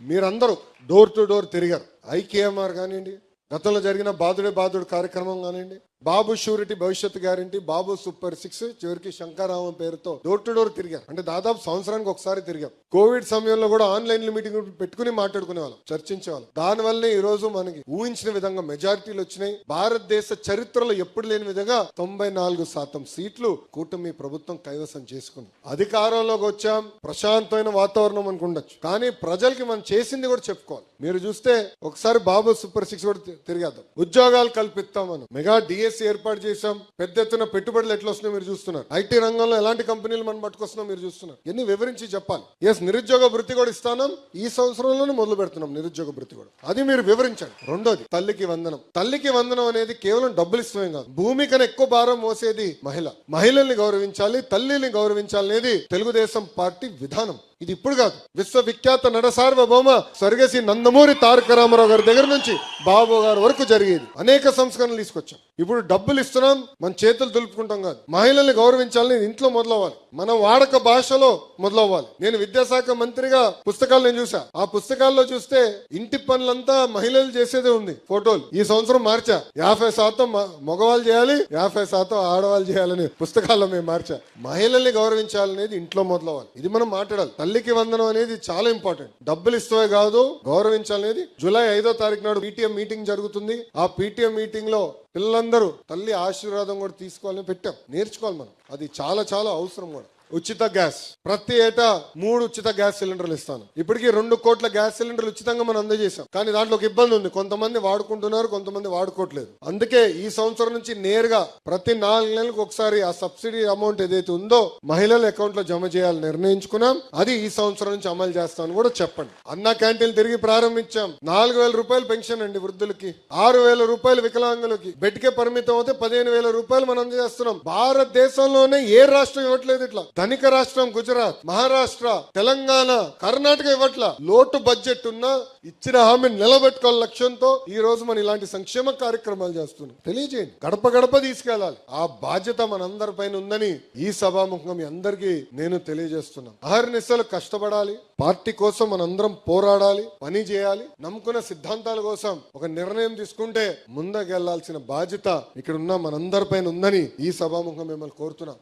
మీరందరూ door to door తిరిగారు. ఐకేఎంఆర్ కానివ్వండి గతంలో జరిగిన బాధుడే బాధుడు కార్యక్రమం కానివ్వండి బాబు షూరిటీ భవిష్యత్ గ్యారంటీ బాబు సూపర్ సిక్స్ చివరికి శంకరామం పేరుతో డోర్ టు డోర్ తిరిగారు అంటే దాదాపు సంవత్సరానికి ఒకసారి తిరిగాం. కోవిడ్ సమయంలో కూడా ఆన్లైన్ మీటింగ్ పెట్టుకుని మాట్లాడుకునే వాళ్ళం చర్చించేవాళ్ళం. దానివల్లనే ఈ రోజు మనకి ఊహించిన విధంగా మెజారిటీలు వచ్చినాయి. భారతదేశ చరిత్రలో ఎప్పుడు లేని విధంగా తొంభై నాలుగు శాతం సీట్లు కూటమి ప్రభుత్వం కైవసం చేసుకుంది. అధికారంలోకి వచ్చాం ప్రశాంతమైన వాతావరణం అనుకుండొచ్చు కానీ ప్రజలకి మనం చేసింది కూడా చెప్పుకోవాలి. మీరు చూస్తే ఒకసారి బాబు సూపర్ సిక్స్ కూడా తిరిగేద్దాం. ఉద్యోగాలు కల్పిస్తామని మెగా డిఎస్ డిఎస్సి ఏర్పాటు చేశాం. పెద్ద ఎత్తున పెట్టుబడులు ఎట్లా వస్తున్నాయో మీరు చూస్తున్నారు. ఐటీ రంగంలో ఎలాంటి కంపెనీలు మనం పట్టుకొస్తున్నాం మీరు చూస్తున్నారు. ఎన్ని వివరించి చెప్పాలి. ఎస్ నిరుద్యోగ వృత్తి కూడా ఇస్తాను ఈ సంవత్సరంలోనే మొదలు పెడుతున్నాం నిరుద్యోగ వృత్తి కూడా. అది మీరు వివరించండి. రెండోది తల్లికి వందనం. తల్లికి వందనం అనేది కేవలం డబ్బులు ఇష్టమే కాదు. భూమి కన్నా ఎక్కువ భారం మోసేది మహిళ. మహిళల్ని గౌరవించాలి తల్లిని గౌరవించాలి అనేది తెలుగుదేశం పార్టీ విధానం. ఇది ఇప్పుడు కాదు. విశ్వవిఖ్యాత నట సార్వభౌమ స్వర్గశ్రీ నందమూరి తారక రామారావు గారి దగ్గర నుంచి బాబు గారి వరకు జరిగేది. అనేక సంస్కరణలు తీసుకొచ్చాం. ఇప్పుడు డబ్బులు ఇస్తున్నాం మన చేతులు దులుపుకుంటాం కాదు. మహిళల్ని గౌరవించాలని ఇంట్లో మొదలవ్వాలి. మనం వాడక భాషలో మొదలవ్వాలి. నేను విద్యాశాఖ మంత్రిగా పుస్తకాలు నేను చూసా ఆ పుస్తకాల్లో చూస్తే ఇంటి పనులంతా మహిళలు చేసేదే ఉంది. ఫోటోలు. ఈ సంవత్సరం మార్చా. యాభై శాతం మ- మగవాళ్ళు చేయాలి యాభై శాతం ఆడవాళ్ళు చేయాలని పుస్తకాల్లో మేము మార్చా. మహిళల్ని గౌరవించాలనేది ఇంట్లో మొదలవ్వాలి. ఇది మనం మాట్లాడాలి. తల్లి తల్లికి వందనం అనేది చాలా ఇంపార్టెంట్. డబ్బులు ఇస్తే కాదు గౌరవించాలనేది జూలై ఐదో తారీఖు నాడు పీటీఎం మీటింగ్ జరుగుతుంది. ఆ పీటీఎం మీటింగ్లో పిల్లలందరూ తల్లి ఆశీర్వాదం కూడా తీసుకోవాలని పెట్టాం. నేర్చుకోవాలి మనం. అది చాలా చాలా అవసరం కూడా. ఉచిత గ్యాస్. ప్రతి ఏటా మూడు ఉచిత గ్యాస్ సిలిండర్లు ఇస్తాను. ఇప్పటికీ రెండు కోట్ల గ్యాస్ సిలిండర్లు ఉచితంగా మనం అందజేశాం. కానీ దాంట్లో ఒక ఇబ్బంది ఉంది. కొంతమంది వాడుకుంటున్నారు కొంతమంది వాడుకోవట్లేదు. అందుకే ఈ సంవత్సరం నుంచి నేరుగా ప్రతి నాలుగు నెలలకు ఒకసారి ఆ సబ్సిడీ అమౌంట్ ఏదైతే ఉందో మహిళల అకౌంట్లో జమ చేయాలని నిర్ణయించుకున్నాం. అది ఈ సంవత్సరం నుంచి అమలు చేస్తాను కూడా చెప్పండి. అన్న క్యాంటీన్ తిరిగి ప్రారంభించాం. నాలుగు వేల రూపాయలు పెన్షన్ అండి వృద్ధులకి. ఆరు వేల రూపాయలు వికలాంగులకి. బెడ్కే పరిమితం అయితే పదిహేను వేల రూపాయలు మనం అందజేస్తున్నాం భారతదేశంలోనే ఏ రాష్ట్రం ఇవ్వట్లేదు ఇట్లా. ధనిక రాష్ట్రం గుజరాత్ మహారాష్ట్ర తెలంగాణ కర్ణాటక ఇవ్వట్ల. లోటు బడ్జెట్ ఉన్నా ఇచ్చిన హామీ నిలబెట్టుకోవాలి లక్ష్యంతో ఈ రోజు మనం ఇలాంటి సంక్షేమ కార్యక్రమాలు చేస్తున్నాం. తెలియజేయండి. గడప గడప తీసుకెళ్ళాలి. ఆ బాధ్యత మనందరి పైన ఉందని ఈ సభాముఖంగా మీ అందరికీ నేను తెలియజేస్తున్నాను. అహర్నిశలు కష్టపడాలి. పార్టీ కోసం మనందరం పోరాడాలి. పని చేయాలి. నమ్ముకున్న సిద్ధాంతాల కోసం ఒక నిర్ణయం తీసుకుంటే ముందుకెళ్ళాల్సిన బాధ్యత ఇక్కడ ఉన్న మనందరి పైన ఉందని ఈ సభాముఖం మిమ్మల్ని కోరుతున్నాం.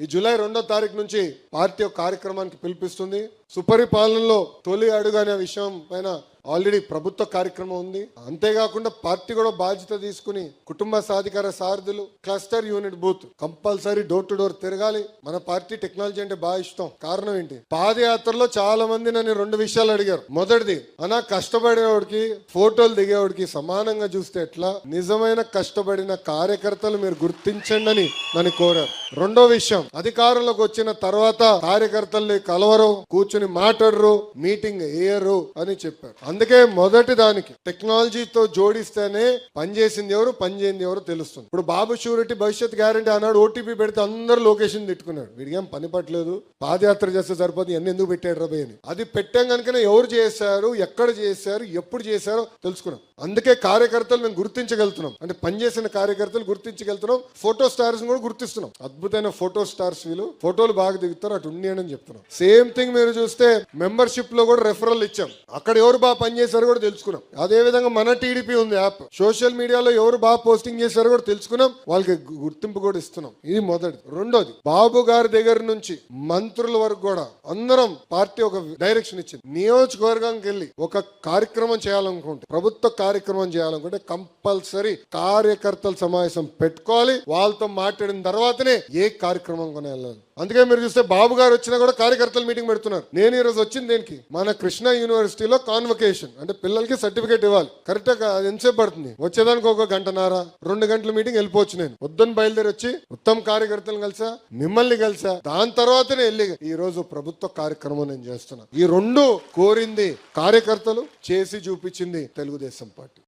ఈ జూలై రెండో తారీఖు నుంచి పార్టీ ఒక కార్యక్రమానికి పిలిపిస్తుంది. సుపరిపాలనలో తొలి అడుగు అనే విషయం పైన ఆల్రెడీ ప్రభుత్వ కార్యక్రమం ఉంది. అంతేకాకుండా పార్టీ కూడా బాధ్యత తీసుకుని కుటుంబ సాధికార సారథులు cluster unit booth compulsory door to door తిరగాలి. మన పార్టీ టెక్నాలజీ అంటే బాగా ఇష్టం. కారణం ఏంటి? పాదయాత్రలో చాలా మంది నన్ను రెండు విషయాలు అడిగారు. మొదటిది అనా కష్టపడేవాడికి ఫోటోలు దిగేవాడికి సమానంగా చూస్తే ఎట్లా? నిజమైన కష్టపడిన కార్యకర్తలు మీరు గుర్తించండి అని నన్ను కోరారు. రెండో విషయం అధికారంలోకి వచ్చిన తర్వాత కార్యకర్తల్ని కలవరు కూర్చుని మాట్లాడరు మీటింగ్ వేయరు అని చెప్పారు. అందుకే మొదటి దానికి టెక్నాలజీతో జోడిస్తేనే పనిచేసింది ఎవరు పనిచేయింది ఎవరు తెలుస్తుంది. ఇప్పుడు బాబు షూరిటీ భవిష్యత్ గ్యారంటీ అన్నాడు ఓటీపీ పెడితే అందరూ లొకేషన్ తిట్టుకున్నాడు వీడికేం పని పట్టలేదు పాదయాత్ర చేస్తే సరిపోతుంది ఎన్ని ఎందుకు పెట్టాడు రబే అని. అది పెట్టాం కనుకనే ఎవరు చేశారు ఎక్కడ చేశారు ఎప్పుడు చేశారో తెలుసుకున్నాం. అందుకే కార్యకర్తలు మేము గుర్తించగలుగుతున్నాం. అంటే పనిచేసిన కార్యకర్తలు గుర్తించగలుగుతున్నాం ఫోటో స్టార్స్ కూడా గుర్తిస్తున్నాం. అద్భుతమైన ఫోటో స్టార్స్ వీళ్ళు. ఫోటోలు బాగా దిగుతారు అటు ఉండి అని చెప్తున్నాం. సేమ్ థింగ్ మీరు చూస్తే మెంబర్షిప్లో కూడా రెఫరల్ ఇచ్చాం. అక్కడ ఎవరు బాగా పనిచేశారో కూడా తెలుసుకున్నాం. అదే విధంగా మన టీడీపీ ఉంది యాప్. సోషల్ మీడియాలో ఎవరు బాగా పోస్టింగ్ చేశారో కూడా తెలుసుకున్నాం. వాళ్ళకి గుర్తింపు కూడా ఇస్తున్నాం. ఇది మొదటి. రెండోది బాబు గారి దగ్గర నుంచి మంత్రుల వరకు కూడా అందరం పార్టీ ఒక డైరెక్షన్ ఇచ్చింది. నియోజకవర్గానికి వెళ్ళి ఒక కార్యక్రమం చేయాలనుకుంటే ప్రభుత్వ కార్యక్రమం చేయాలనుకుంటే కంపల్సరీ కార్యకర్తల సమావేశం పెట్టుకోవాలి. వాళ్ళతో మాట్లాడిన తర్వాతనే ఏ కార్యక్రమం కొనే వెళ్ళాలి. అందుకే మీరు చూస్తే బాబు గారు వచ్చినా కూడా కార్యకర్తలు మీటింగ్ పెడుతున్నారు. నేను ఈ రోజు వచ్చింది దేనికి? మన కృష్ణ యూనివర్సిటీలో కాన్వకేషన్ అంటే పిల్లలకి సర్టిఫికేట్ ఇవ్వాలి. కరెక్ట్గా ఎంతసేపు పడుతుంది? వచ్చేదానికి ఒక గంటన్నర రెండు గంటల మీటింగ్ వెళ్ళిపోవచ్చు నేను. వద్దని బయలుదేరి వచ్చి ఉత్తమ కార్యకర్తలు కలిసా మిమ్మల్ని కలిసా. దాని తర్వాతనే వెళ్ళి ఈ రోజు ప్రభుత్వ కార్యక్రమం నేను చేస్తున్నా. ఈ రెండు కోరింది కార్యకర్తలు చేసి చూపించింది తెలుగుదేశం పార్టీ.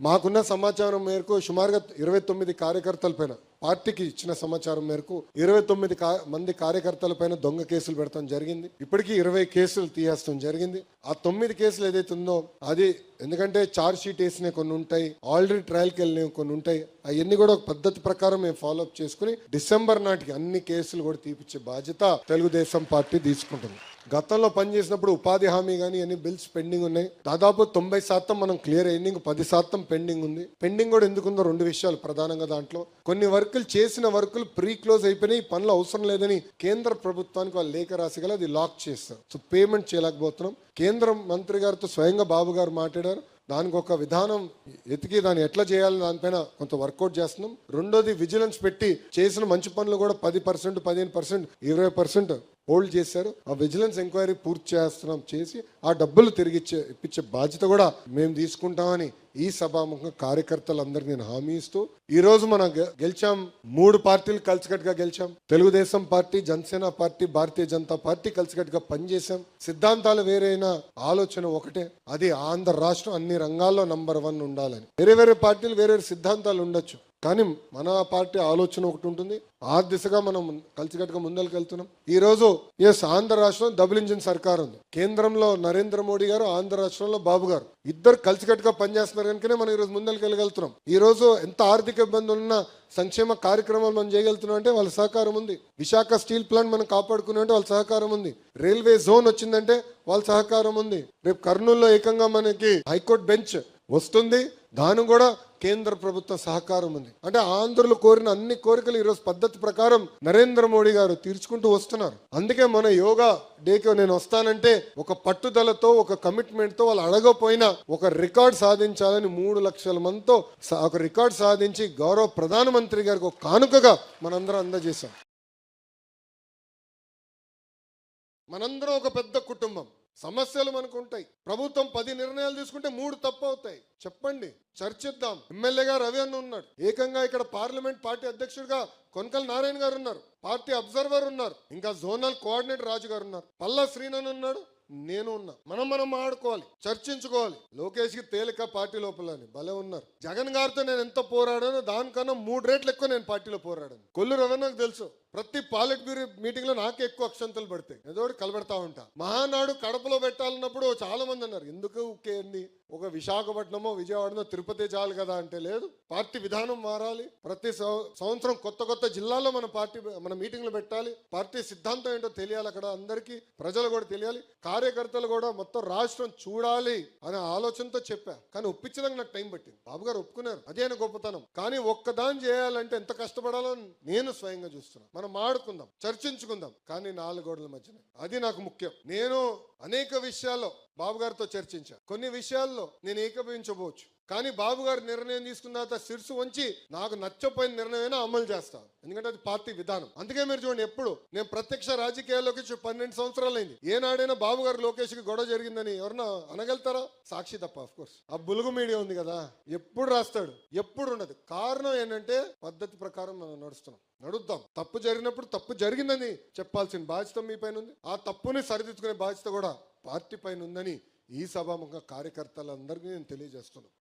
మాకున్న సమాచారం మేరకు సుమారుగా ఇరవై తొమ్మిది కార్యకర్తల పైన పార్టీకి ఇచ్చిన సమాచారం మేరకు ఇరవై తొమ్మిది కా- మంది కార్యకర్తల పైన దొంగ కేసులు పెడతాం జరిగింది. ఇప్పటికీ ఇరవై కేసులు తీయేస్తాం జరిగింది. ఆ తొమ్మిది కేసులు ఏదైతే ఉందో అది ఎందుకంటే చార్జ్ షీట్ వేసిన కొన్ని ఉంటాయి ఆల్రెడీ ట్రయల్కి వెళ్ళినవి కొన్ని ఉంటాయి. అవన్నీ కూడా ఒక పద్ధతి ప్రకారం మేము ఫాలో అప్ చేసుకుని డిసెంబర్ నాటికి అన్ని కేసులు కూడా తీపిచ్చే బాధ్యత తెలుగుదేశం పార్టీ తీసుకుంటుంది. గతంలో పనిచేసినప్పుడు ఉపాధి హామీ కానీ అన్ని బిల్స్ పెండింగ్ ఉన్నాయి. దాదాపు తొంభై శాతం మనం క్లియర్ అయింది పది శాతం పెండింగ్ ఉంది. పెండింగ్ కూడా ఎందుకుందో రెండు విషయాలు ప్రధానంగా దాంట్లో. కొన్ని వర్క్ వర్కులు చేసిన వర్కులు ప్రీ క్లోజ్ అయిపోయినాయి పనులు అవసరం లేదని కేంద్ర ప్రభుత్వానికి వాళ్ళు లేఖ రాసి గల అది లాక్ చేస్తారు సో పేమెంట్ చేయలేకపోతున్నాం. కేంద్ర మంత్రి గారితో స్వయంగా బాబు గారు మాట్లాడారు. దానికి ఒక విధానం ఎతికి దాన్ని ఎట్లా చేయాలని దానిపైన కొంత వర్కౌట్ చేస్తున్నాం. రెండోది విజిలెన్స్ పెట్టి చేసిన మంచి పనులు కూడా పది పర్సెంట్ పదిహేను పర్సెంట్ ఇరవై పర్సెంట్ హోల్డ్ చేశారు. ఆ విజిలెన్స్ ఎంక్వైరీ పూర్తి చేస్తున్నాం చేసి ఆ డబ్బులు తిరిగి ఇచ్చే ఇప్పించే బాధ్యత కూడా మేము తీసుకుంటామని ఈ సభాముఖంగా కార్యకర్తలందరికీ నేను హామీ ఇస్తూ ఈ రోజు మనం గెలిచాం. మూడు పార్టీలు కలిసికట్టుగా గెలిచాం. Telugu Desam party Janasena party Bharatiya Janata party కలిసికట్టుగా పనిచేశాం. సిద్ధాంతాలు వేరైన ఆలోచన ఒకటే అది ఆంధ్ర రాష్ట్రం అన్ని రంగాల్లో నంబర్ వన్ ఉండాలని. వేరే వేరే పార్టీలు వేరే వేరే సిద్ధాంతాలు ఉండొచ్చు. కానీ మన పార్టీ ఆలోచన ఒకటి ఉంటుంది. ఆ దిశగా మనం కలిసికట్టుగా ముందరికి వెళ్తున్నాం. ఈ రోజు ఎస్ ఆంధ్ర రాష్ట్రం డబుల్ ఇంజిన్ సర్కార్ ఉంది. కేంద్రంలో నరేంద్ర మోడీ గారు ఆంధ్ర రాష్ట్రంలో బాబు గారు. ఇద్దరు కలిసికట్టుగా పనిచేస్తున్నారు కనుకనే మనం ఈ రోజు ముందరికి వెళ్ళగలుగుతున్నాం. ఈ రోజు ఎంత ఆర్థిక ఇబ్బందులు ఉన్నా సంక్షేమ కార్యక్రమాలు మనం చేయగలుగుతున్నాం అంటే వాళ్ళ సహకారం ఉంది. విశాఖ స్టీల్ ప్లాంట్ మనం కాపాడుకున్నాం అంటే వాళ్ళ సహకారం ఉంది. రైల్వే జోన్ వచ్చిందంటే వాళ్ళ సహకారం ఉంది. రేపు కర్నూలులో ఏకంగా మనకి హైకోర్టు బెంచ్ వస్తుంది. దాని కూడా కేంద్ర ప్రభుత్వ సహకారం ఉంది. అంటే ఆంధ్రులు కోరిన అన్ని కోరికలు ఈరోజు పద్ధతి ప్రకారం నరేంద్ర మోడీ గారు తీర్చుకుంటూ వస్తున్నారు. అందుకే మన యోగా డేకి నేను వస్తానంటే ఒక పట్టుదలతో ఒక కమిట్మెంట్తో వాళ్ళు అడగపోయినా ఒక రికార్డ్ సాధించాలని మూడు లక్షల మందితో ఒక రికార్డ్ సాధించి గౌరవ ప్రధానమంత్రి గారికి ఒక కానుకగా మనందరం అందజేశాం. మనందరం ఒక పెద్ద కుటుంబం. సమస్యలు మనకు ఉంటాయి. ప్రభుత్వం పది నిర్ణయాలు తీసుకుంటే మూడు తప్పు చర్చిద్దాం. ఎమ్మెల్యేగా రవి అన్న ఉన్నాడు. ఏకంగా ఇక్కడ పార్లమెంట్ పార్టీ అధ్యక్షుడిగా కొనకల్ నారాయణ గారు ఉన్నారు. పార్టీ అబ్జర్వర్ ఉన్నారు. ఇంకా జోనల్ కోఆర్డినేటర్ రాజు గారు ఉన్నారు. పల్లా శ్రీనన్ ఉన్నాడు. నేను ఉన్నా. మనం మనం ఆడుకోవాలి చర్చించుకోవాలి. లోకేష్కి తేలిక పార్టీ లోపలని భలే ఉన్నారు. జగన్ గారితో నేను ఎంత పోరాడానో దానికన్నా మూడు రేట్లు ఎక్కువ నేను పార్టీలో పోరాడాను. కొల్లు రవీణకు తెలుసు ప్రతి పాలిట్ బ్యూరో మీటింగ్లో నాకే ఎక్కువ అక్షంతలు పడతాయి. ఏదో కలబెడతా ఉంటా. మహానాడు కడపలో పెట్టాలన్నప్పుడు చాలా మంది అన్నారు ఎందుకు ఉక్కేయండి ఒక విశాఖపట్నమో విజయవాడనో తిరుపతి చాలు కదా అంటే లేదు. పార్టీ విధానం మారాలి. ప్రతి సంవత్సరం కొత్త కొత్త జిల్లాల్లో మన పార్టీ మన మీటింగ్లు పెట్టాలి. పార్టీ సిద్ధాంతం ఏంటో తెలియాలి అక్కడ అందరికీ. ప్రజలు కూడా తెలియాలి. కార్యకర్తలు కూడా మొత్తం రాష్ట్రం చూడాలి అనే ఆలోచనతో చెప్పా. కానీ ఒప్పించడానికి నాకు టైం పట్టింది. బాబు గారు ఒప్పుకున్నారు. అదే ఆయన గొప్పతనం. కానీ ఒక్కదాని చేయాలంటే ఎంత కష్టపడాలో నేను స్వయంగా చూస్తున్నాను. మనం ఆడుకుందాం చర్చించుకుందాం. కానీ నాలుగు గోడల మధ్యనే. అది నాకు ముఖ్యం. నేను అనేక విషయాల్లో బాబు గారితో చర్చించాను కొన్ని విషయాల్లో నేను ఏకీభవించబోవచ్చు. కానీ బాబు గారు నిర్ణయం తీసుకున్న తర్వాత శిరసు వంచి నాకు నచ్చపోయిన నిర్ణయమైనా అమలు చేస్తా. ఎందుకంటే అది పార్టీ విధానం. అందుకే మీరు చూడండి ఎప్పుడు. నేను ప్రత్యక్ష రాజకీయాల్లోకి పన్నెండు సంవత్సరాలు అయింది ఏనాడైనా బాబు గారు గొడవ జరిగిందని ఎవరన్నా అనగలుగుతారా? సాక్షి తప్ప ఆఫ్ కోర్స్ ఆ బులుగు మీడియా ఉంది కదా ఎప్పుడు రాస్తాడు? ఎప్పుడు ఉండదు. కారణం ఏంటంటే పద్ధతి ప్రకారం మనం నడుస్తున్నాం. నడుద్దాం. తప్పు జరిగినప్పుడు తప్పు జరిగిందని చెప్పాల్సిన బాధ్యత మీ పైన ఉంది. ఆ తప్పుని సరిదిద్దుకునే బాధ్యత కూడా పార్టీ పైన ఉందని ఈ సభాముఖ కార్యకర్తలందరికీ నేను తెలియజేస్తున్నాను.